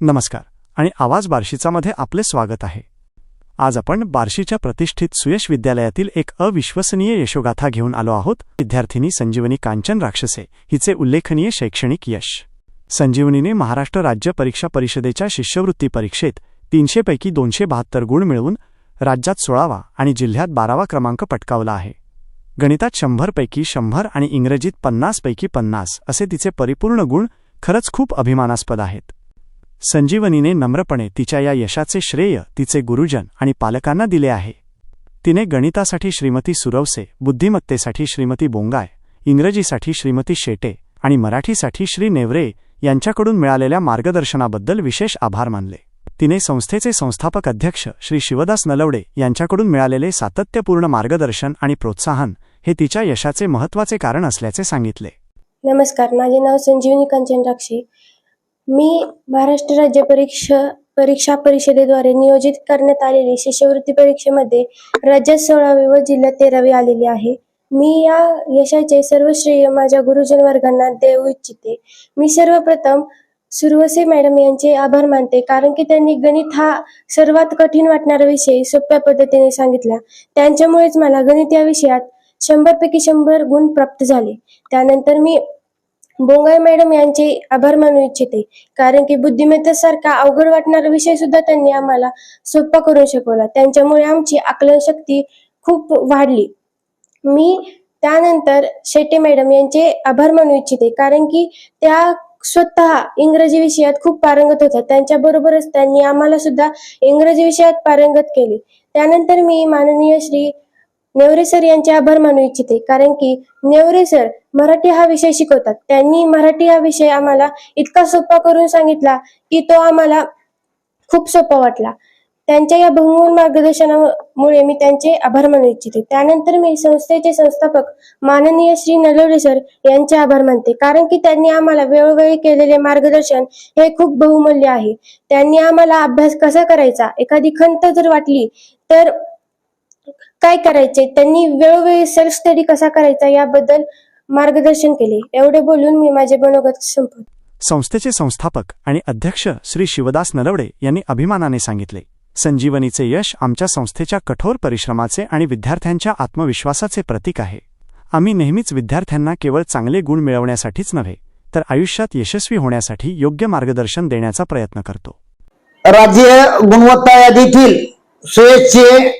नमस्कार. आणि आवाज बार्शीचामध्ये आपले स्वागत आहे. आज आपण बार्शीच्या प्रतिष्ठित सुयश विद्यालयातील एक अविश्वसनीय यशोगाथा घेऊन आलो आहोत. विद्यार्थिनी संजीवनी कांचन राक्षसे हिचे उल्लेखनीय शैक्षणिक यश. संजीवनीने महाराष्ट्र राज्य परीक्षा परिषदेच्या शिष्यवृत्ती परीक्षेत तीनशेपैकी दोनशे बहात्तर गुण मिळवून राज्यात सोळावा आणि जिल्ह्यात बारावा क्रमांक पटकावला आहे. गणितात शंभरपैकी शंभर आणि इंग्रजीत पन्नासपैकी पन्नास असे तिचे परिपूर्ण गुण खरंच खूप अभिमानास्पद आहेत. संजीवनीने नम्रपणे तिच्या या यशाचे श्रेय तिचे गुरुजन आणि पालकांना दिले आहे. तिने गणितासाठी श्रीमती सुरवसे बुद्धिमत्तेसाठी श्रीमती बोंगाय इंग्रजीसाठी श्रीमती शेटे आणि मराठीसाठी श्री नेवरे यांच्याकडून मिळालेल्या मार्गदर्शनाबद्दल विशेष आभार मानले. तिने संस्थेचे संस्थापक अध्यक्ष श्री शिवदास नलवडे यांच्याकडून मिळालेले सातत्यपूर्ण मार्गदर्शन आणि प्रोत्साहन हे तिच्या यशाचे महत्त्वाचे कारण असल्याचे सांगितले. नमस्कार माझे नाव संजीवनी कंचन राक्षी मी महाराष्ट्र राज्य परीक्षा परीक्षा परिषदेद्वारे नियोजित करण्यात आलेली शिष्यवृत्ती परीक्षेमध्ये राज्यात सोळावी व जिल्ह्यात तेरावी आलेली आहे. मी या यशाचे सर्व श्रेय माझ्या गुरुजन वर्गांना देऊ इच्छिते. मी सर्वप्रथम सुरवसे मॅडम यांचे आभार मानते कारण की त्यांनी गणित हा सर्वात कठीण वाटणारा विषय सोप्या पद्धतीने सांगितला. त्यांच्यामुळेच मला गणित या विषयात शंभरपैकी शंभर गुण प्राप्त झाले. त्यानंतर मी बोंगाई मॅडम यांचे आभार मानू इच्छिते. कारण की बुद्धिमत्तेसारखा अवघड वाटणारा विषय सुद्धा त्यांनी आम्हाला सोपा करून शिकवला. त्यांच्यामुळे आमची आकलन शक्ती खूप वाढली. मी त्यानंतर शेट्टे मॅडम यांचे आभार मानू इच्छिते. कारण की त्या स्वतः इंग्रजी विषयात खूप पारंगत होत्या. त्यांच्या बरोबरच त्यांनी आम्हाला सुद्धा इंग्रजी विषयात पारंगत केले. त्यानंतर मी माननीय श्री नेवरे सर यांचे आभार मानू इच्छिते. कारण की नेवरे सर मराठी हा विषय शिकवतात. त्यांनी मराठी हा विषय आम्हाला इतका सोपा करून सांगितला की तो आम्हाला खूप सोपा वाटला. त्यांच्या या बहुमूल मार्गदर्शनामुळे मी त्यांचे आभार मानू इच्छिते. त्यानंतर मी संस्थेचे संस्थापक माननीय श्री नलवडे सर यांचे आभार मानते. कारण की त्यांनी आम्हाला वेळोवेळी केलेले मार्गदर्शन हे खूप बहुमूल्य आहे. त्यांनी आम्हाला अभ्यास कसा करायचा एखादी खंत जर वाटली तर काय करायचे त्यांनी वेळोवेळी सेल्फ स्टडी कसा करायचा याबद्दल मार्गदर्शन केले. एवढे बोलून मी माझे मनोगत संपवतो संस्थेचे संस्थापक आणि अध्यक्ष श्री शिवदास नलवडे यांनी अभिमानाने सांगितले संजीवनीचे यश आमच्या संस्थेच्या कठोर परिश्रमाचे आणि विद्यार्थ्यांच्या आत्मविश्वासाचे प्रतीक आहे. आम्ही नेहमीच विद्यार्थ्यांना केवळ चांगले गुण मिळवण्यासाठीच नव्हे तर आयुष्यात यशस्वी होण्यासाठी योग्य मार्गदर्शन देण्याचा प्रयत्न करतो. राज्य गुणवत्ता यादीतील सुयशचे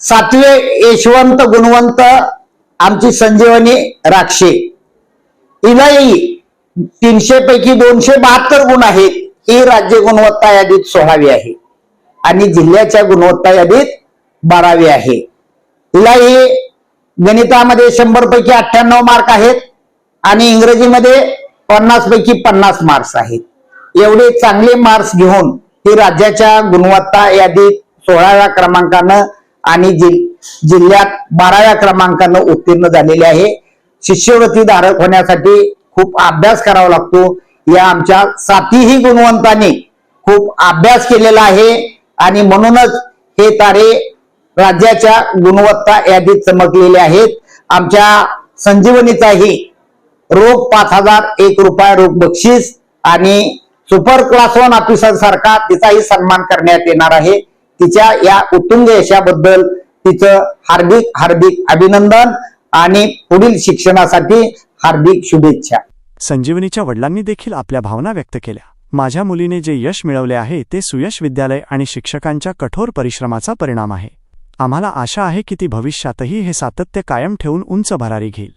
सातवे यशवंत गुणवंत आमची संजीवनी राक्षे. हिलाही तीनशे पैकी दोनशे बहात्तर गुण आहेत. ही राज्य गुणवत्ता यादीत सोळावी आहे. आणि जिल्ह्याच्या गुणवत्ता यादीत बारावी आहे. हिलाही गणितामध्ये शंभर पैकी अठ्ठ्याण्णव मार्क आहेत. आणि इंग्रजीमध्ये पन्नास पैकी पन्नास मार्क्स आहेत. एवढे चांगले मार्क्स घेऊन ही राज्याच्या गुणवत्ता यादीत सोळाव्या क्रमांकानं आणि जि- जिल्ह्यात बाराव्या क्रमांकानं उत्तीर्ण झालेले आहे. शिष्यवृत्ती धारक होण्यासाठी खूप अभ्यास करावा लागतो. या आमच्या सातीही गुणवंताने खूप अभ्यास केलेला आहे आणि म्हणूनच हे तारे राज्याच्या गुणवत्ता यादीत चमकलेले आहेत. आमच्या संजीवनीचाही रोख पाच हजार एक रुपया रोख बक्षीस आणि सुपर क्लास वन ऑफिसर सारखा तिचाही सन्मान करण्यात येणार आहे. तिच्या या उत्तुंग यशाबद्दल तिचं हार्दिक हार्दिक अभिनंदन आणि पुढील शिक्षणासाठी हार्दिक शुभेच्छा. संजीवनीच्या वडिलांनी देखील आपल्या भावना व्यक्त केल्या. माझ्या मुलीने जे यश मिळवले आहे ते सुयश विद्यालय आणि शिक्षकांच्या कठोर परिश्रमाचा परिणाम आहे. आम्हाला आशा आहे की ती भविष्यातही हे सातत्य कायम ठेवून उंच भरारी घेईल.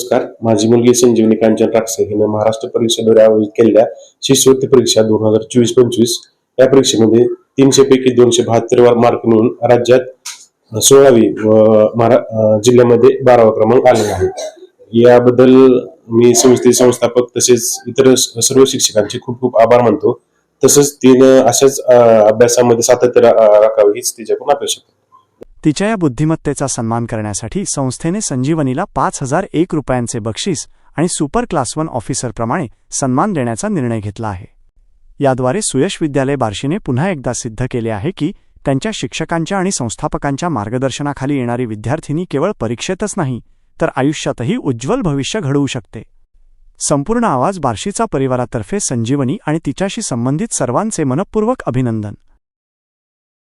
नमस्कार. माझी मुलगी संजीवनी कांचन राक्षे हिनं महाराष्ट्र परीक्षेद्वारे आयोजित केलेल्या शिष्यवृत्ती परीक्षा दोन हजार चोवीस पंचवीस या परीक्षेमध्ये तीनशे पैकी दोनशे बहात्तर वर मार्क मिळून राज्यात सोळावी व जिल्ह्यामध्ये बारावा क्रमांक आलेला आहे. याबद्दल मी संस्थेचे संस्थापक तसेच इतर सर्व शिक्षकांचे खूप खूप आभार मानतो. तसंच तिनं अशाच अभ्यासामध्ये सातत्य राखावे हीच तिच्याकडून अपेक्षा तिच्या या बुद्धिमत्तेचा सन्मान करण्यासाठी संस्थेने संजीवनीला पाच हजार एक रुपयांचे बक्षीस आणि सुपर क्लास वन ऑफिसरप्रमाणे सन्मान देण्याचा निर्णय घेतला आहे. याद्वारे सुयश विद्यालय बार्शीने पुन्हा एकदा सिद्ध केले आहे की त्यांच्या शिक्षकांच्या आणि संस्थापकांच्या मार्गदर्शनाखाली येणारी विद्यार्थिनी केवळ परीक्षेतच नाही तर आयुष्यातही उज्ज्वल भविष्य घडवू शकते. संपूर्ण आवाज बार्शीचा परिवारातर्फे संजीवनी आणि तिच्याशी संबंधित सर्वांचे मनपूर्वक अभिनंदन.